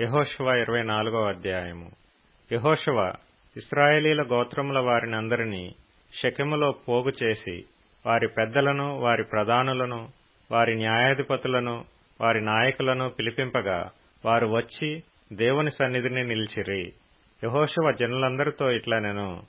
యహోశువ ఇరవై నాలుగో అధ్యాయము. యహోశువ ఇస్రాయేలీల గోత్రముల వారిని అందరినీ పోగు చేసి వారి పెద్దలను వారి ప్రధానులను వారి న్యాయాధిపతులను వారి నాయకులను పిలిపింపగా వారు వచ్చి దేవుని సన్నిధిని నిలిచిరి. యహోశవ జనులందరితో ఇట్లా నేను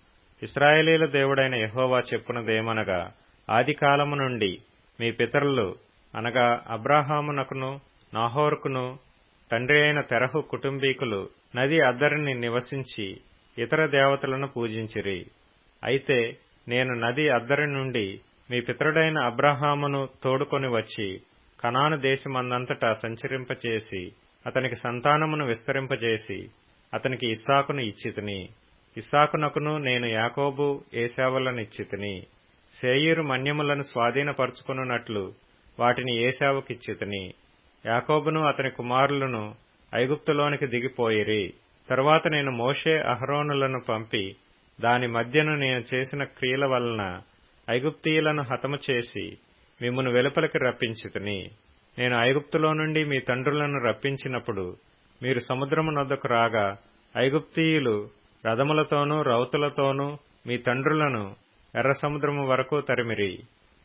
ఇస్రాయేలీల దేవుడైన యహోవా చెప్పునదేమనగా ఆదికాలము నుండి మీ పితరులు అనగా అబ్రాహామునకును నాహోర్కును తండ్రి అయిన తెరహు కుటుంబీకులు నది అద్దరిని నివసించి ఇతర దేవతలను పూజించిరి. అయితే నేను నది అద్దరి నుండి మీ పితరుడైన అబ్రహామును తోడుకొని వచ్చి కనాను దేశమందంతటా సంచరింపచేసి అతనికి సంతానమును విస్తరింపజేసి అతనికి ఇస్సాకును ఇచ్చితిని. ఇస్సాకునకును నేను యాకోబు ఏశావులనిచ్చితిని. సేయీరు మన్యములను స్వాధీనపరుచుకున్నట్లు వాటిని ఏశావుకిచ్చితిని. యాకోబును అతని కుమారులను ఐగుప్తులోనికి దిగిపోయిరి. తరువాత నేను మోషే అహరోనులను పంపి దాని మధ్యను నేను చేసిన క్రియల వలన ఐగుప్తీయులను హతము చేసి మిమ్మను వెలుపలికి రప్పించితిని. నేను ఐగుప్తులో నుండి మీ తండ్రులను రప్పించినప్పుడు మీరు సముద్రము నొద్దకు రాగా ఐగుప్తీయులు రథములతోనూ రౌతులతోనూ మీ తండ్రులను ఎర్ర సముద్రము వరకు తరిమిరి.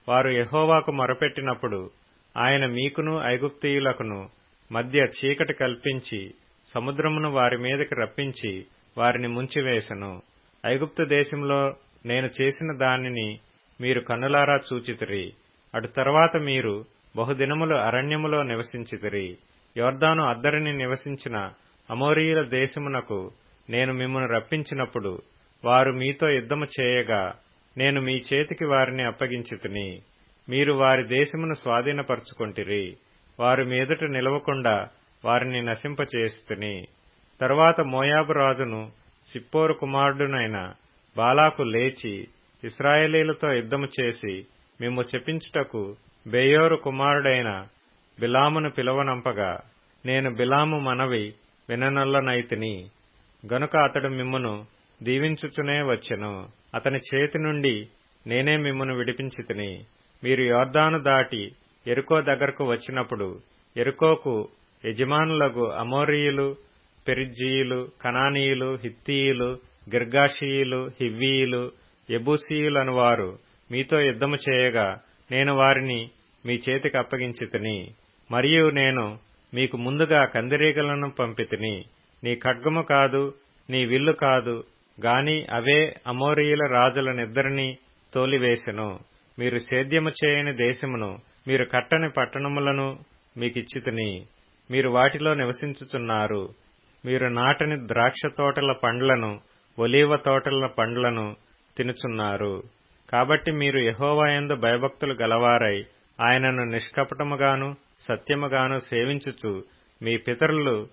వారు యహోవాకు మొరపెట్టినప్పుడు ఆయన మీకును ఐగుప్తీయులకును మధ్య చీకటి కల్పించి సముద్రమును వారి మీదకి రప్పించి వారిని ముంచివేశను ఐగుప్తు దేశంలో నేను చేసిన దానిని మీరు కన్నులారా చూచితిరి. అటు తర్వాత మీరు బహుదినములు అరణ్యములో నివసించితిరి. యోర్దాను అద్దరిని నివసించిన అమోరీయుల దేశమునకు నేను మిమ్మను రప్పించినప్పుడు వారు మీతో యుద్ధము చేయగా నేను మీ చేతికి వారిని అప్పగించితిని. మీరు వారి దేశమును స్వాధీనపరుచుకొంటిరి. వారు మీదట నిలవకుండా వారిని నశింపచేస్తుని తరువాత మోయాబు రాజును సిప్పోరు కుమారుడునైన బాలాకు లేచి ఇస్రాయేలీలతో యుద్ధము చేసి మిమ్ము శపించుటకు బేయోరు కుమారుడైన బిలామును పిలవనంపగా నేను బిలాము మనవి విననొల్లనైతిని. గనుక అతడు మిమ్మును దీవించుచునే వచ్చెను. అతని చేతి నుండి నేనే మిమ్మును విడిపించితిని. మీరు యోర్దాను దాటి ఎరుకో దగ్గరకు వచ్చినప్పుడు ఎరుకోకు యజమానులకు అమోరియులు పెరిజ్జీయులు కనానీయులు హిత్తీయులు గిర్గాషీయులు హివ్వీయులు ఎబూసీయులను వారు మీతో యుద్ధము చేయగా నేను వారిని మీ చేతికి అప్పగించితిని మరియు నేను మీకు ముందుగా కందిరీగలను పంపితిని నీ ఖడ్గము కాదు నీ విల్లు కాదు గాని అవే అమోరీయుల రాజులనిద్దరినీ తోలివేసెను. మీరు సేద్యము చేయని దేశమును మీరు కట్టని పట్టణములను మీకిచ్చితిని. మీరు వాటిలో నివసించుచున్నారు. మీరు నాటని ద్రాక్ష తోటల పండ్లను ఒలీవ తోటల పండ్లను తినుచున్నారు. కాబట్టి మీరు యహోవాయందు భయభక్తులు గలవారై ఆయనను నిష్కపటముగాను సత్యముగాను సేవించుచు మీ పితరులు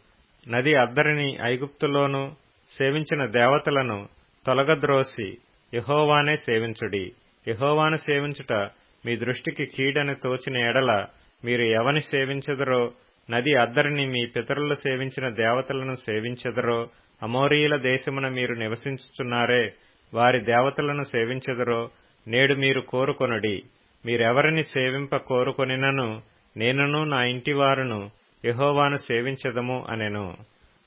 నది అద్దరిని ఐగుప్తులోనూ సేవించిన దేవతలను తొలగద్రోసి యహోవానే సేవించుడి. యహోవాను సేవించుట మీ దృష్టికి కీడని తోచిన ఎడల మీరు ఎవని సేవించెదరో నది అద్దరిని మీ పితరులు సేవించిన దేవతలను సేవించెదరో అమోరీయుల దేశమున మీరు నివసించుచున్నారే వారి దేవతలను సేవించెదరో నేడు మీరు కోరుకొనుడి. మీరెవరిని సేవింప కోరుకొనినను నేనును నా ఇంటివారును యహోవాను సేవించదము అనెను.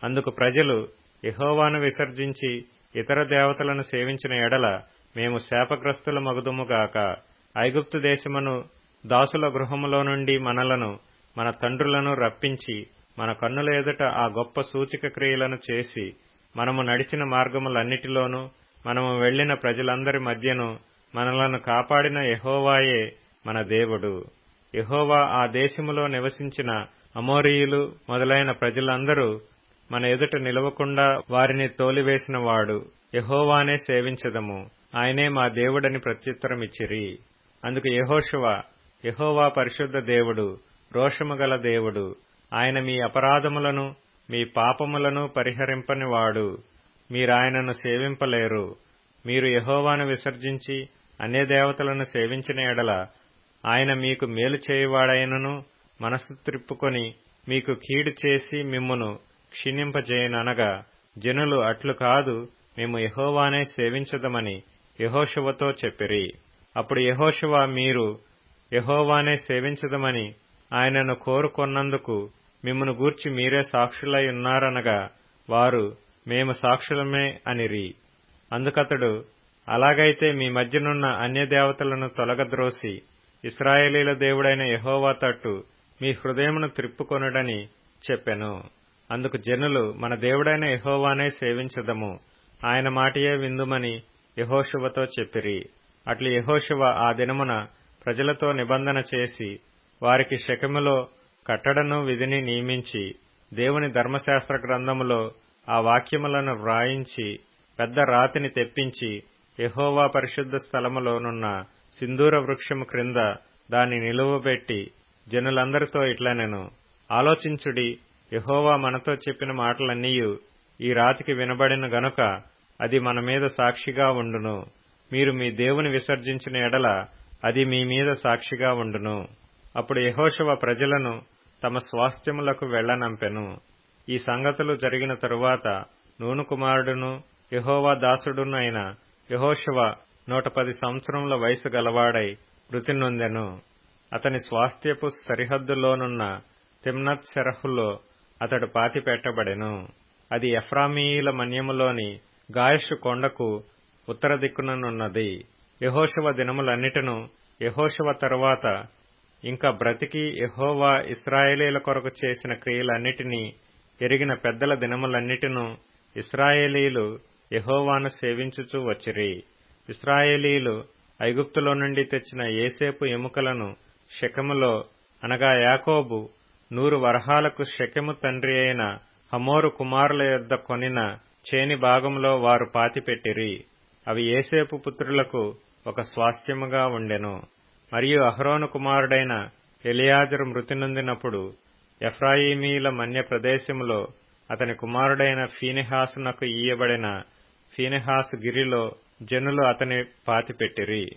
అందుకు ప్రజలు యహోవాను విసర్జించి ఇతర దేవతలను సేవించిన ఎడల మేము శాపగ్రస్తుల మగుదుముగాక ఐగుప్తు దేశమును దాసుల గృహములో నుండి మనలను మన తండ్రులను రప్పించి మన కన్నుల ఎదుట ఆ గొప్ప సూచిక క్రియలను చేసి మనము నడిచిన మార్గములన్నిటిలోనూ మనము వెళ్ళిన ప్రజలందరి మధ్యను మనలను కాపాడిన యహోవాయే మన దేవుడు. యహోవా ఆ దేశములో నివసించిన అమోరీయులు మొదలైన ప్రజలందరూ మన ఎదుట నిలవకుండా వారిని తోలివేసినవాడు యహోవానే సేవించదము. ఆయనే మా దేవుడని ప్రత్యుత్తరం ఇచ్చిరి అందుకు యహోశువ యహోవా పరిశుద్ధ దేవుడు రోషము గల దేవుడు ఆయన మీ అపరాధములను మీ పాపములను పరిహరింపనివాడు. మీరాయనను సేవింపలేరు. మీరు యహోవాను విసర్జించి అన్య దేవతలను సేవించిన ఎడల ఆయన మీకు మేలు చేయువాడైనను మనసు త్రిప్పుకొని మీకు కీడు చేసి మిమ్మును క్షీణింపజేయననగా జనులు అట్లు కాదు మేము యహోవానే సేవించదమని యహోశువతో చెప్పిరి. అప్పుడు యహోశువ మీరు యహోవానే సేవించదమని ఆయనను కోరుకొన్నందుకు మిమ్మను గూర్చి మీరే సాక్షులై ఉన్నారనగా వారు మేము సాక్షులమే అనిరి. అందుకతడు అలాగైతే మీ మధ్యనున్న అన్యదేవతలను తొలగద్రోసి ఇస్రాయేలీల దేవుడైన యహోవా తట్టు మీ హృదయమును త్రిప్పుకొనుడని చెప్పెను. అందుకు జనులు మన దేవుడైన యహోవానే సేవించదము. ఆయన మాటయే విందుమని యహోశువతో చెప్పిరి. అట్లు యహోశువ ఆ దినమున ప్రజలతో నిబంధన చేసి వారికి శకములో కట్టడను విధిని నియమించి దేవుని ధర్మశాస్త్ర గ్రంథములో ఆ వాక్యములను వ్రాయించి పెద్ద రాతిని తెప్పించి యహోవా పరిశుద్ధ స్థలములోనున్న సింధూర వృక్షము క్రింద దాన్ని నిలువబెట్టి జనులందరితో ఇట్లనెను ఆలోచించుడి. యహోవా మనతో చెప్పిన మాటలన్నీయు ఈ రాతికి వినబడిన గనుక అది మన మీద సాక్షిగా ఉండును. మీరు మీ దేవుని విసర్జించిన ఎడల అది మీ మీద సాక్షిగా ఉండును. అప్పుడు యహోశవ ప్రజలను తమ స్వాస్థ్యములకు వెళ్ళనంపెను ఈ సంగతులు జరిగిన తరువాత నూను కుమారుడును యహోవా దాసుడును అయిన యహోశవ నూట పది సంవత్సరముల వయసు గలవాడై మృతి నొందెను అతని స్వాస్థ్యపు సరిహద్దులోనున్న తిమ్నత్ సెరహులో అతడు పాతి పెట్టబడెను అది ఎఫ్రామీయుల మన్యములోని గాయషు కొండకు ఉత్తర దిక్కుననున్నది. యహోశవ దినములన్నిటను యహోశవ తరువాత ఇంకా బ్రతికి యహోవా ఇస్రాయేలీల కొరకు చేసిన క్రియలన్నిటినీ ఎరిగిన పెద్దల దినములన్నిటిను ఇస్రాయేలీలు యహోవాను సేవించుచూ వచ్చిరి. ఇస్రాయేలీలు ఐగుప్తులో నుండి తెచ్చిన ఏసేపు ఎముకలను శకములో అనగా యాకోబు నూరు వరహాలకు శకెము తండ్రి అయిన హమోరు కుమారుల యొద్ద కొనిన చేని భాగంలో వారు పాతిపెట్టిరి. అవి ఏసేపు పుత్రులకు ఒక స్వాస్థ్యముగా ఉండెను. మరియు అహరోను కుమారుడైన ఎలియాజరు మృతి నొందినప్పుడు ఎఫ్రాయిమీల మన్య ప్రదేశములో అతని కుమారుడైన ఫీనిహాసునకు ఈయబడిన ఫీనిహాసు గిరిలో జనులు అతని పాతిపెట్టిరి.